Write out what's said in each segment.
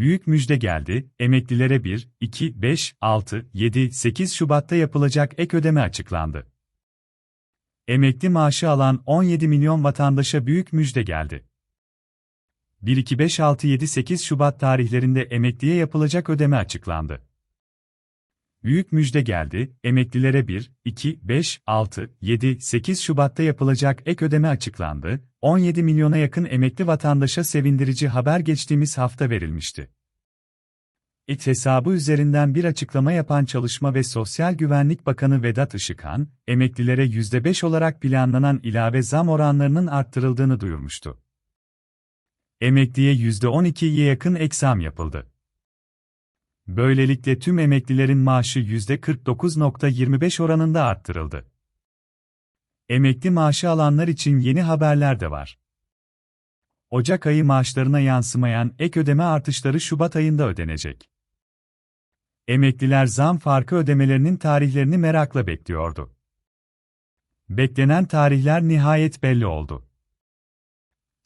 Büyük müjde geldi, emeklilere 1, 2, 5, 6, 7, 8 Şubat'ta yapılacak ek ödeme açıklandı. Emekli maaşı alan 17 milyon vatandaşa büyük müjde geldi. 1, 2, 5, 6, 7, 8 Şubat tarihlerinde emekliye yapılacak ödeme açıklandı. Büyük müjde geldi, emeklilere 1, 2, 5, 6, 7, 8 Şubat'ta yapılacak ek ödeme açıklandı, 17 milyona yakın emekli vatandaşa sevindirici haber geçtiğimiz hafta verilmişti. İT hesabı üzerinden bir açıklama yapan Çalışma ve Sosyal Güvenlik Bakanı Vedat Işıkhan, emeklilere %5 olarak planlanan ilave zam oranlarının arttırıldığını duyurmuştu. Emekliye %12'ye yakın ek zam yapıldı. Böylelikle tüm emeklilerin maaşı %49.25 oranında arttırıldı. Emekli maaşı alanlar için yeni haberler de var. Ocak ayı maaşlarına yansımayan ek ödeme artışları Şubat ayında ödenecek. Emekliler zam farkı ödemelerinin tarihlerini merakla bekliyordu. Beklenen tarihler nihayet belli oldu.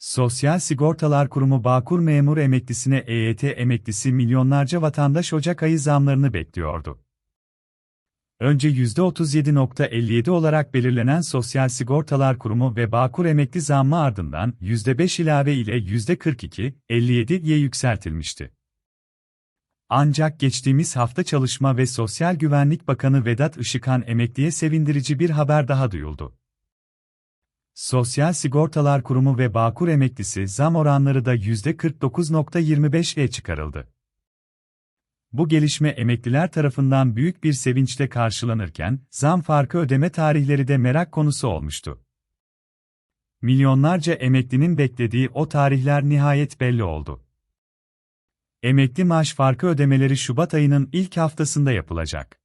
Sosyal Sigortalar Kurumu Bağkur memur emeklisine EYT emeklisi milyonlarca vatandaş Ocak ayı zamlarını bekliyordu. Önce %37.57 olarak belirlenen Sosyal Sigortalar Kurumu ve Bağkur emekli zammı ardından %5 ilave ile %42.57'ye yükseltilmişti. Ancak geçtiğimiz hafta Çalışma ve Sosyal Güvenlik Bakanı Vedat Işıkhan emekliye sevindirici bir haber daha duyuldu. Sosyal Sigortalar Kurumu ve Bağkur emeklisi zam oranları da %49.25'e çıkarıldı. Bu gelişme emekliler tarafından büyük bir sevinçle karşılanırken, zam farkı ödeme tarihleri de merak konusu olmuştu. Milyonlarca emeklinin beklediği o tarihler nihayet belli oldu. Emekli maaş farkı ödemeleri Şubat ayının ilk haftasında yapılacak.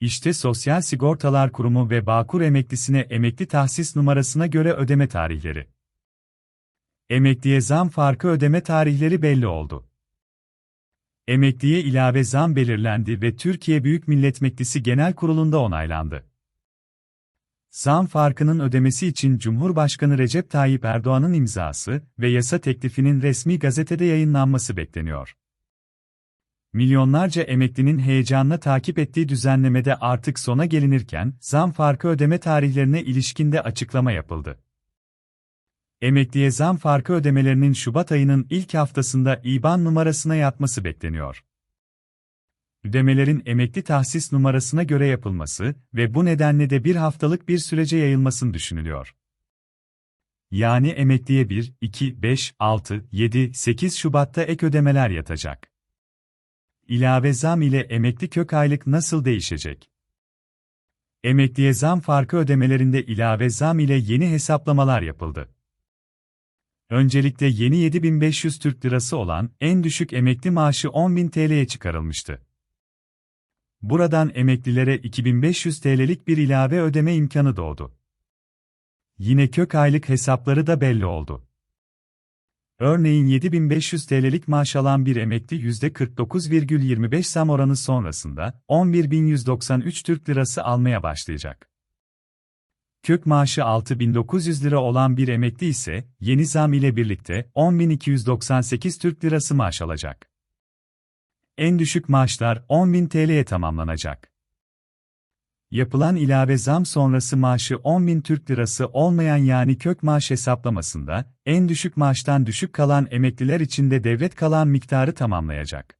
İşte Sosyal Sigortalar Kurumu ve Bağkur emeklisine emekli tahsis numarasına göre ödeme tarihleri. Emekliye zam farkı ödeme tarihleri belli oldu. Emekliye ilave zam belirlendi ve Türkiye Büyük Millet Meclisi Genel Kurulu'nda onaylandı. Zam farkının ödemesi için Cumhurbaşkanı Recep Tayyip Erdoğan'ın imzası ve yasa teklifinin resmi gazetede yayınlanması bekleniyor. Milyonlarca emeklinin heyecanla takip ettiği düzenlemede artık sona gelinirken, zam farkı ödeme tarihlerine ilişkinde açıklama yapıldı. Emekliye zam farkı ödemelerinin Şubat ayının ilk haftasında IBAN numarasına yatması bekleniyor. Ödemelerin emekli tahsis numarasına göre yapılması ve bu nedenle de bir haftalık bir sürece yayılmasını düşünülüyor. Yani emekliye 1, 2, 5, 6, 7, 8 Şubat'ta ek ödemeler yatacak. İlave zam ile emekli kök aylık nasıl değişecek? Emekliye zam farkı ödemelerinde ilave zam ile yeni hesaplamalar yapıldı. Öncelikle yeni 7500 Türk Lirası olan en düşük emekli maaşı 10.000 TL'ye çıkarılmıştı. Buradan emeklilere 2500 TL'lik bir ilave ödeme imkanı doğdu. Yine kök aylık hesapları da belli oldu. Örneğin 7500 TL'lik maaş alan bir emekli %49,25 zam oranı sonrasında 11.193 Türk Lirası almaya başlayacak. Kök maaşı 6900 lira olan bir emekli ise yeni zam ile birlikte 10.298 Türk Lirası maaş alacak. En düşük maaşlar 10.000 TL'ye tamamlanacak. Yapılan ilave zam sonrası maaşı 10.000 Türk Lirası olmayan yani kök maaş hesaplamasında, en düşük maaştan düşük kalan emekliler için de devlet kalan miktarı tamamlayacak.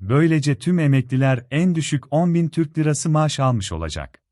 Böylece tüm emekliler en düşük 10.000 Türk Lirası maaş almış olacak.